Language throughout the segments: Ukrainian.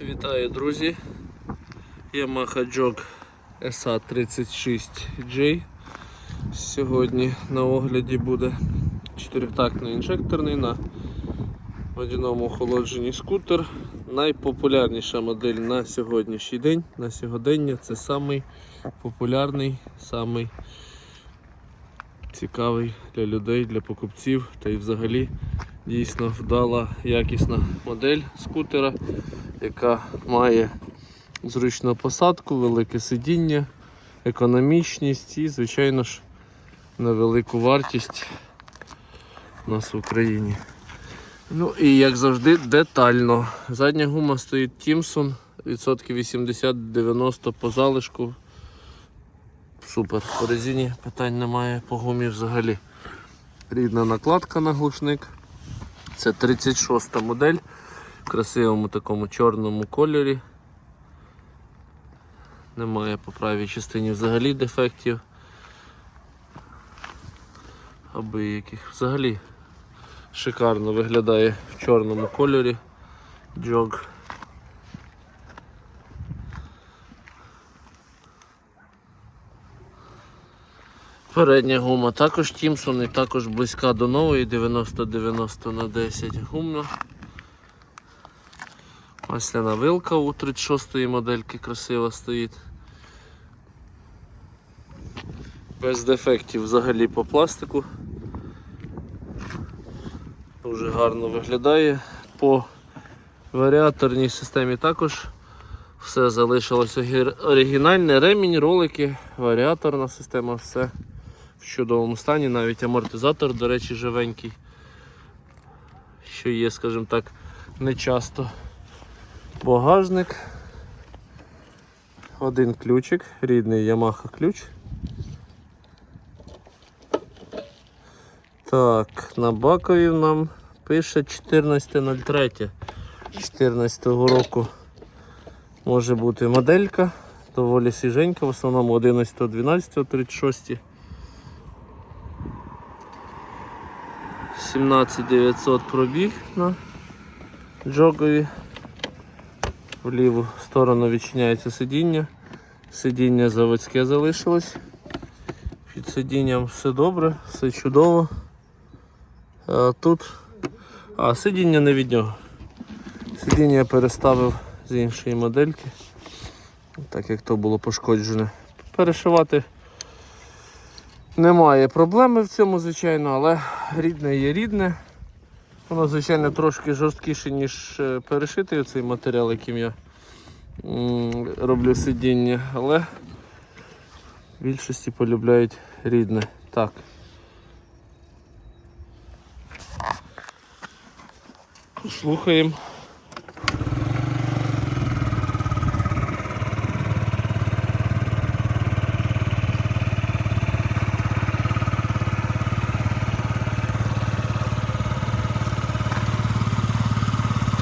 Вітаю, друзі! Yamaha Jog SA36J. Сьогодні на огляді буде чотирьохтактний інжекторний на водяному охолодженні скутер. Найпопулярніша модель на сьогоднішній день, на сьогодення це самий популярний, самий цікавий для людей, для покупців та й взагалі дійсно вдала якісна модель скутера, яка має зручну посадку, велике сидіння, економічність і, звичайно ж, невелику вартість у нас в Україні. Ну і як завжди, детально. Задня гума стоїть Тімсон, відсотків 80-90 по залишку. Супер. По резині питань немає, по гумі взагалі. Рідна накладка на глушник. Це 36 модель красивому такому чорному кольорі. Немає по правій частині взагалі дефектів. Аби яких. Взагалі шикарно виглядає в чорному кольорі джог. Передня гума також Тімсон і також близька до нової 90-90 на 10 гумна. Масляна вилка у 36-ї модельки красиво стоїть. Без дефектів взагалі по пластику. Дуже гарно виглядає. По варіаторній системі також все залишилось оригінальне. Ремінь, ролики, варіаторна система, все в чудовому стані, навіть амортизатор, до речі, живенький, що є, скажімо так, не часто. Багажник. Один ключик, рідний Yamaha ключ. Так, на бакові нам пише 14.03. 14 року може бути моделька, доволі свіженька, в основному 11, 12, 36. 17900 пробіг на джогові. В ліву сторону відчиняється сидіння. Сидіння заводське залишилось. Під сидінням все добре, все чудово. А тут а, сидіння не від нього. Сидіння я переставив з іншої модельки, так як то було пошкоджене. Перешивати немає проблеми в цьому, звичайно, але рідне є рідне. Воно, звичайно, трошки жорсткіше, ніж е, перешитий цей матеріал, яким я роблю сидіння, але більшості полюбляють рідне. Так. Слухаємо.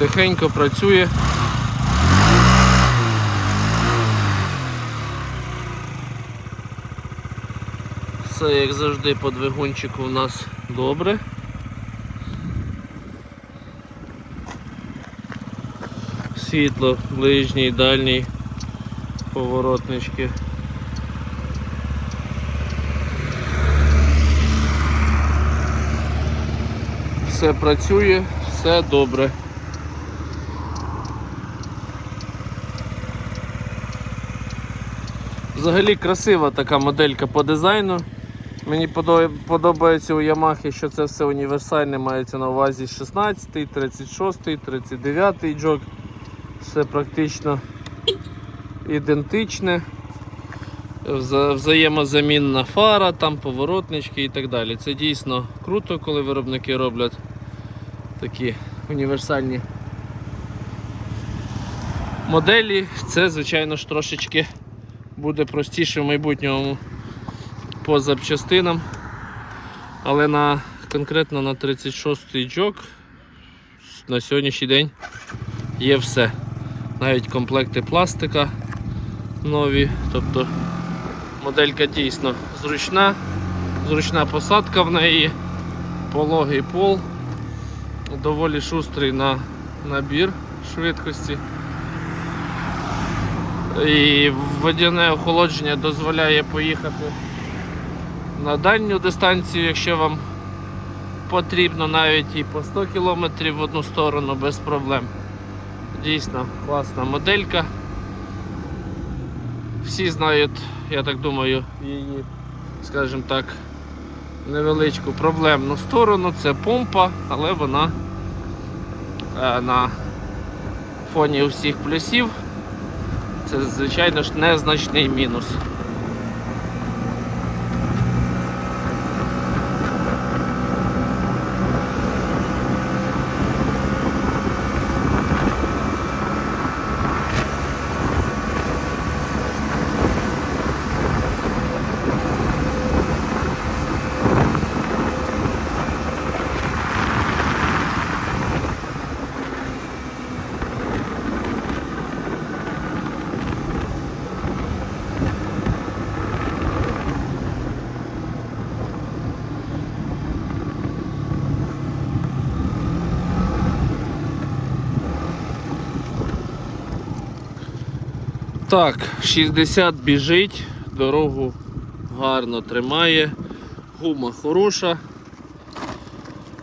Тихенько працює. Все, як завжди, по двигунчику у нас добре. Світло, ближній, дальній, поворотнички. Все працює, все добре. Взагалі красива така моделька по дизайну. Мені подо- подобається у Yamaha, що це все універсальне, мається на увазі 16, 36, 39 джок. Все практично ідентичне. Вза- Взаємозамінна фара, там поворотнички і так далі. Це дійсно круто, коли виробники роблять такі універсальні моделі. Це, звичайно ж, трошечки буде простіше в майбутньому по запчастинам. Але на, конкретно на 36-й джок на сьогоднішній день є все. Навіть комплекти пластика нові. Тобто моделька дійсно зручна, зручна посадка в неї, пологий пол, доволі шустрий на набір швидкості. І водяне охолодження дозволяє поїхати на дальню дистанцію, якщо вам потрібно навіть і по 100 км в одну сторону без проблем. Дійсно класна моделька. Всі знають, я так думаю, її, скажімо так, невеличку проблемну сторону. Це помпа, але вона е, на фоні усіх плюсів. Це, звичайно ж, незначний мінус. Так, 60 біжить, дорогу гарно тримає, гума хороша,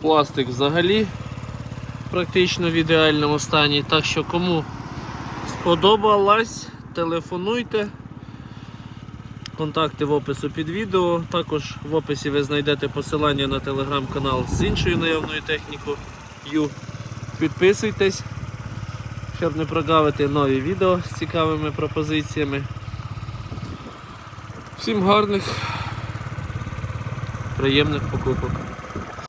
пластик взагалі практично в ідеальному стані. Так що кому сподобалась, телефонуйте. Контакти в опису під відео. Також в описі ви знайдете посилання на телеграм-канал з іншою наявною технікою. Підписуйтесь щоб не прогавити нові відео з цікавими пропозиціями. Всім гарних, приємних покупок.